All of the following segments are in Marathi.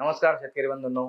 नमस्कार शेतकरी बंधूंनो.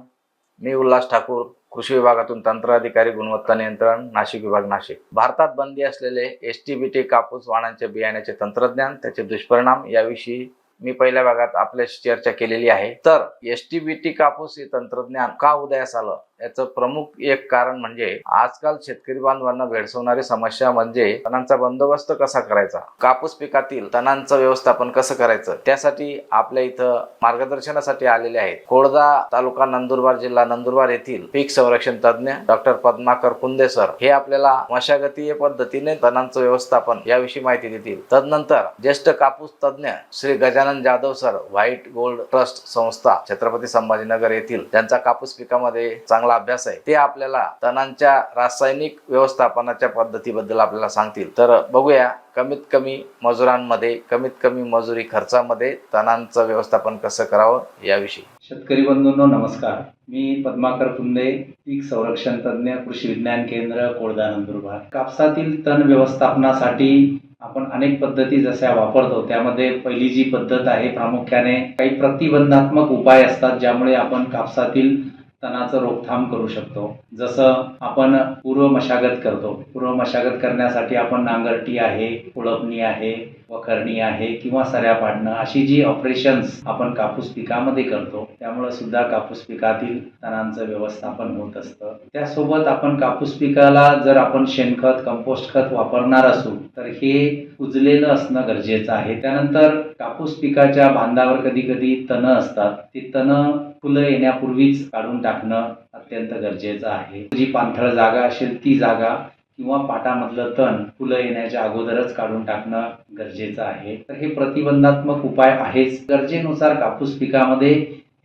मी उल्हास ठाकूर कृषी विभागातून तंत्र अधिकारी गुणवत्ता नियंत्रण नाशिक विभाग नाशिक. भारतात बंदी असलेले एस टी बी टी कापूस वाणांच्या बियाण्याचे तंत्रज्ञान त्याचे दुष्परिणाम याविषयी मी पहिल्या भागात आपल्याशी चर्चा केलेली आहे. तर एस टी बी टी कापूस हे तंत्रज्ञान का उदयास आलं? याचं प्रमुख एक कारण म्हणजे आजकाल शेतकरी बांधवांना भेडसवणारी समस्या म्हणजे तणांचा बंदोबस्त कसा करायचा? कापूस पिकातील तणांचं व्यवस्थापन कसं करायचं? त्यासाठी आपल्या इथं मार्गदर्शनासाठी आलेले आहेत कोळदा तालुका नंदुरबार जिल्हा नंदुरबार येथील पीक संरक्षण तज्ज्ञ डॉक्टर पद्माकर कुंदे सर. हे आपल्याला मशागतीय पद्धतीने तणांचं व्यवस्थापन याविषयी माहिती देतील. तदनंतर ज्येष्ठ कापूस तज्ज्ञ Shri Gajanan Jadhav sir white gold trust संस्था छत्रपती संभाजीनगर येथील त्यांचा कापूस पिकामध्ये चांगला अभ्यास आहे ते आपल्याला तणांच्या रासायनिक व्यवस्थापनाच्या पद्धतीबद्दल आपल्याला सांगतील. तर बघूया कमीत कमी मजुरांमध्ये कमीत कमी मजुरी खर्चामध्ये तणांचं व्यवस्थापन कसं करावं याविषयी. शेतकरी बंधूंनो नमस्कार. मी पद्माकर कुंदे पीक संरक्षण तज्ञ कृषी विज्ञान केंद्र कोळदा नंदुरबार. कापसातील तण व्यवस्थापनासाठी आपण अनेक पद्धती जशा वापरतो त्यामध्ये पहिली जी पद्धत आहे प्रामुख्याने काही प्रतिबंधात्मक उपाय असतात ज्यामुळे आपण कापसातील तणाचं रोकथाम करू शकतो. जसं आपण पूर्व मशागत करतो. पूर्व मशागत करण्यासाठी आपण नांगरटी आहे कुळपणी आहे वखरणी आहे किंवा सऱ्या पाडणं अशी जी ऑपरेशन्स आपण कापूस पिकामध्ये करतो त्यामुळे सुद्धा कापूस पिकातील तणांचं व्यवस्थापन होत असतं. त्यासोबत आपण कापूस पिकाला जर आपण शेणखत कंपोस्ट खत वापरणार असू तर हे कुजलेलं असणं गरजेचं आहे. त्यानंतर कापूस पिकाच्या बांधावर कधी कधी तणं असतात. ती तणं फुलं येण्यापूर्वीच काढून टाकणं अत्यंत गरजेचं आहे. जी पाणथळ जागा असेल ती जागा किंवा पाटामधलं तण फुलं येण्याच्या अगोदरच काढून टाकणं गरजेचं आहे. तर हे प्रतिबंधात्मक उपाय आहेच. गरजेनुसार कापूस पिकामध्ये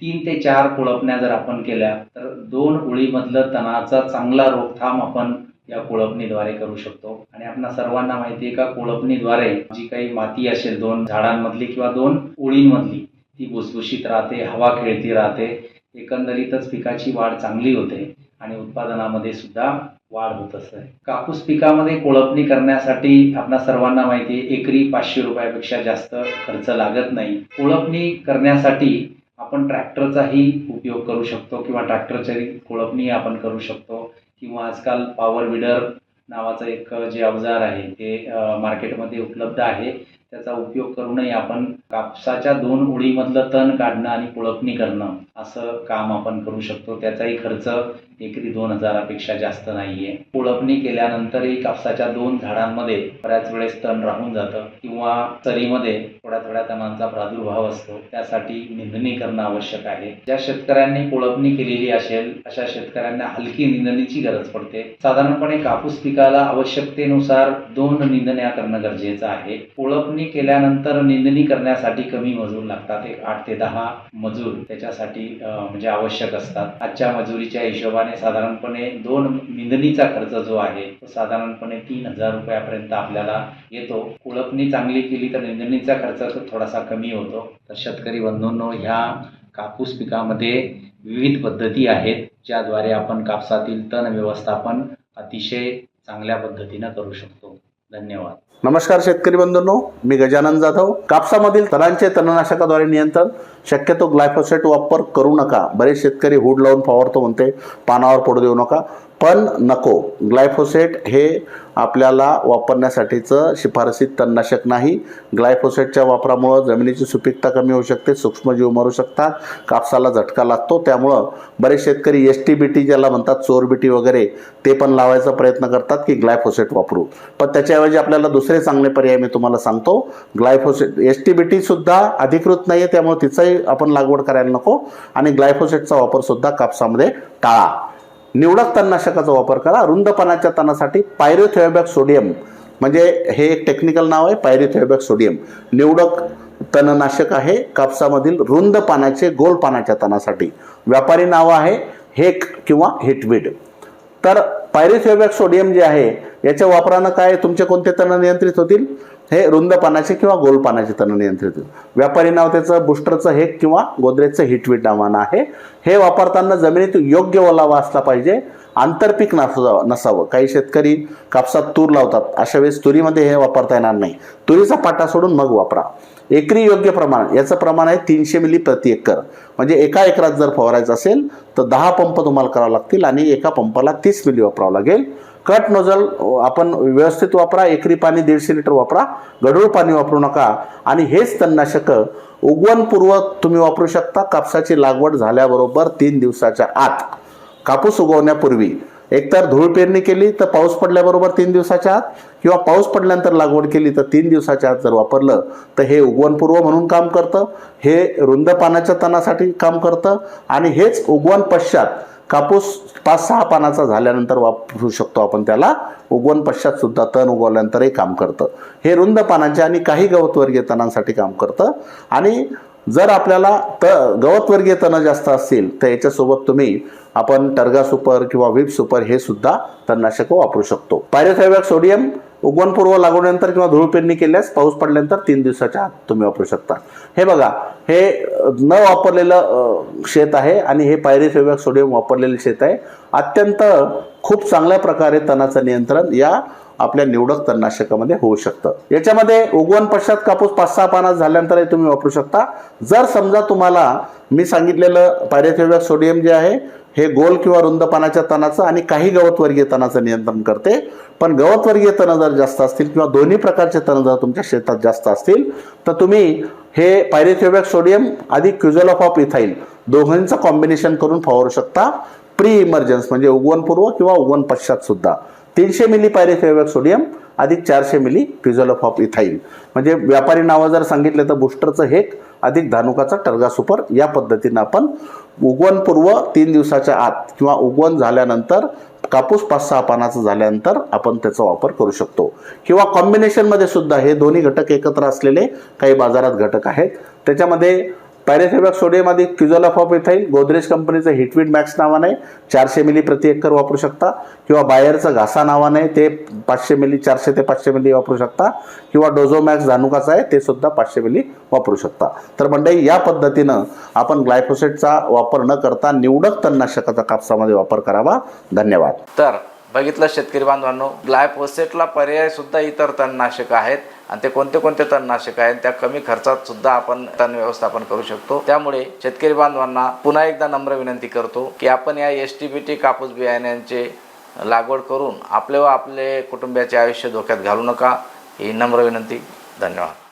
तीन ते चार कुळपण्या जर आपण केल्या तर दोन उळीमधलं तणाचा चांगला रोकथाम आपण या कोळपणीद्वारे करू शकतो. आणि आपणा सर्वांना माहिती आहे का कोळपणीद्वारे जी काही माती असेल दोन झाडांमधली किंवा दोन ओळींमधली ती भुसभुशीत राहते हवा खेळती राहते. एकंदरीतच पिकाची वाढ चांगली होते आणि उत्पादनामध्ये सुद्धा वाढ होत असते. कापूस पिकामध्ये कोळपणी करण्यासाठी आपणा सर्वांना माहिती आहे एकरी पाचशे रुपयापेक्षा जास्त खर्च लागत नाही. कोळपणी करण्यासाठी आपण ट्रॅक्टरचाही उपयोग करू शकतो किंवा ट्रॅक्टरची कोळपणी आपण करू शकतो. किंवा आजकाल पॉवर विडर नावाचं एक जे अवजार आहे ते मार्केटमध्ये उपलब्ध आहे. त्याचा उपयोग करूनही आपण कापसाच्या दोन ओळीमधलं तण काढणं आणि कुळपणी करणं असं काम आपण करू शकतो. त्याचाही खर्च एकरी दोन हजारापेक्षा जास्त नाहीये. उळपणी केल्यानंतरही कापसाच्या दोन झाडांमध्ये बऱ्याच वेळेस तण राहून जातं किंवा सरीमध्ये थोड्या थोड्या तणांचा प्रादुर्भाव असतो. त्यासाठी निंदणी करणं आवश्यक आहे. ज्या शेतकऱ्यांनी कुळपणी केलेली असेल अशा शेतकऱ्यांना हलकी निंदणीची गरज पडते. साधारणपणे कापूस पिकाला आवश्यकतेनुसार दोन निंदण्या करणं गरजेचं आहे. कुळपणी केल्यानंतर निंदणी करण्यासाठी कमी मजूर लागतात. एक आठ ते दहा मजूर त्याच्यासाठी म्हणजे आवश्यक असतात. आजच्या मजुरीच्या हिशोबाने साधारणपणे दोन निंदणीचा खर्च जो आहे तो साधारणपणे तीन हजार रुपयापर्यंत आपल्याला येतो. कुळपणी चांगली केली तर निंदणीचा खर्च थोडासा कमी होतो. तर शेतकरी बंधूंनो ह्या कापूस पिकामध्ये विविध पद्धती आहेत ज्याद्वारे आपण कापसातील तण व्यवस्थापन अतिशय चांगल्या पद्धतीनं करू शकतो. धन्यवाद. नमस्कार शेतकरी बंधूंनो मी गजानन जाधव. कापसामधील तणांचे तणनाशकाद्वारे नियंत्रण शक्यतो ग्लायफोसेट वापर करू नका. बरेच शेतकरी हुड लावून फवारतो म्हणते पानावर पडू देऊ नका. पण नको. ग्लायफोसेट हे आपल्याला वापरण्यासाठीचं शिफारसीत तणनाशक नाही. ग्लायफोसेटच्या वापरामुळं जमिनीची सुपीकता कमी होऊ शकते सूक्ष्मजीव मरू शकतात कापसाला झटका लागतो. त्यामुळं बरेच शेतकरी एस टी बी टी ज्याला म्हणतात चोर चोरबिटी वगैरे ते पण लावायचा प्रयत्न करतात की ग्लायफोसेट वापरू. पण त्याच्याऐवजी आपल्याला दुसरे चांगले पर्याय मी तुम्हाला सांगतो. ग्लायफोसेट एस टी बी टीसुद्धा अधिकृत नाही आहे त्यामुळे तिचाही आपण लागवड करायला नको. आणि ग्लायफोसेटचा वापरसुद्धा कापसामध्ये टाळा. निवडक तणनाशकाचा वापर करा. रुंद पानाच्या तणासाठी पायरोथेबॅक सोडियम म्हणजे हे एक टेक्निकल नाव आहे पायरोथेओबॅक सोडियम. निवडक तणनाशक आहे कापसामधील रुंद पानाचे गोल पानाच्या तणासाठी. व्यापारी नाव आहे हेक किंवा हिटवीड तर पायरिथेबॅक सोडियम जे आहे याच्या वापरानं काय तुमचे कोणते तण नियंत्रित होतील? हे रुंद पानाचे किंवा गोल पानाचे तण नियंत्रित व्यापारी नाव त्याचं बुस्टरचं हे किंवा गोदरेजचं हिटवीट नावानं आहे. हे वापरताना जमिनीत योग्य ओलावा असला पाहिजे. आंतरपीक नसावं नसावं. काही शेतकरी कापसात तूर लावतात. अशा वेळेस तुरीमध्ये हे वापरता येणार नाही. तुरीचा पाटा सोडून मग वापरा. एकरी योग्य प्रमाण याचं प्रमाण आहे तीनशे मिली प्रति एकर. म्हणजे एका एकरात जर फवारायचं असेल तर दहा पंप तुम्हाला करावं लागतील आणि एका पंपाला तीस मिली वापरावं लागेल. कट नोजल आपण व्यवस्थित वापरा एकरी पाणी दीडशे लिटर वापरा गढूळ पाणी वापरू नका. आणि हेच तणनाशक उगवणपूर्व तुम्ही वापरू शकता. कापसाची लागवड झाल्याबरोबर तीन दिवसाच्या आत. कापूस उगवण्यापूर्वी एकतर धूळ पेरणी केली तर पाऊस पडल्याबरोबर तीन दिवसाच्या आत किंवा पाऊस पडल्यानंतर लागवड केली तर तीन दिवसाच्या आत जर वापरलं तर हे उगवणपूर्व म्हणून काम करतं हे रुंद पानाच्या तणासाठी काम करतं आणि हेच उगवण पश्चात कापूस पाच सहा पानाचा झाल्यानंतर वापरू शकतो आपण त्याला. उगवण पश्चात सुद्धा तण उगवल्यानंतरही काम करतं. हे रुंद पानांचे आणि काही गवतवर्गीय तणांसाठी काम करतं. आणि जर आपल्याला त गवतवर्गीय तणं जास्त असतील तर याच्यासोबत तुम्ही आपण टर्गा सुपर किंवा व्हीप सुपर हे सुद्धा तणनाशक वापरू शकतो. पायरोथॅबॅक सोडियम उगवणपूर्व लागवडीनंतर किंवा धूळ पेरणी केल्यास पाऊस पडल्यानंतर तीन दिवसाच्या आत तुम्ही वापरू शकता. हे बघा हे न वापरलेलं शेत आहे आणि हे पायरीफेवॅक सोडियम वापरलेलं शेत आहे. अत्यंत खूप चांगल्या प्रकारे तणाचं नियंत्रण या आपल्या निवडक तणनाशकामध्ये होऊ शकतं. याच्यामध्ये उगवण पश्चात कापूस पाच सहा पानात झाल्यानंतरही तुम्ही वापरू शकता. जर समजा तुम्हाला मी सांगितलेलं पायरेथेबॅक सोडियम जे आहे हे गोल किंवा रुंद पानाच्या तणाचं आणि काही गवतवर्गीय तणाचं नियंत्रण करते. पण गवतवर्गीय तणं जर जास्त असतील किंवा दोन्ही प्रकारचे तण जर तुमच्या शेतात जास्त असतील तर तुम्ही हे पायरेथेबॅक सोडियम आधी क्युझोलॉफ ऑफ इथाईल दोघांचं कॉम्बिनेशन करून फवारू शकता. प्री इमर्जन्स म्हणजे उगवणपूर्व किंवा उगवण पश्चात सुद्धा. तीनशे मिली पायरेथेबॅक सोडियम अधिक चारशे मिली क्युझोलॉफ ऑफ इथाईल म्हणजे व्यापारी नावं जर सांगितले तर बुस्टरचं हेक अधिक धानुकाचा टर्गा सुपर या पद्धतीनं आपण उगवणपूर्व तीन दिवसाच्या आत किंवा उगवण झाल्यानंतर कापूस पाच सहा पानाचं झाल्यानंतर आपण त्याचा वापर करू शकतो. किंवा कॉम्बिनेशनमध्ये सुद्धा हे दोन्ही घटक एकत्र असलेले काही बाजारात घटक आहेत. त्याच्यामध्ये पॅरेथेबॅक सोडियम अधिक क्युझोलॉफ ऑफ इथाईल गोदरेज कंपनीचं हिटवीट मॅक्स नावाने चारशे मिली प्रति एकर वापरू शकता. किंवा बायरचं घासा नावाने ते पाचशे मिली चारशे ते पाचशे मिली वापरू शकता. किंवा डोझोमॅक्स धानुकाचं आहे. ते सुद्धा पाचशे मिली वापरू शकता. तर मंडळी या पद्धतीनं आपण ग्लायफोसेटचा वापर न करता निवडक तणनाशकाचा कापसामध्ये वापर करावा. धन्यवाद. तर बघितलं शेतकरी बांधवांनो ग्लायफोसेटला पर्याय सुद्धा इतर तणनाशक आहेत आणि ते कोणते कोणते तणनाशक आहेत त्या कमी खर्चात सुद्धा आपण तण व्यवस्थापन करू शकतो. त्यामुळे शेतकरी बांधवांना पुन्हा एकदा नम्र विनंती करतो की आपण या एस टी बी टी कापूस बियाण्यांचे लागवड करून आपले व आपले कुटुंबियाचे आयुष्य धोक्यात घालू नका. ही नम्र विनंती. धन्यवाद.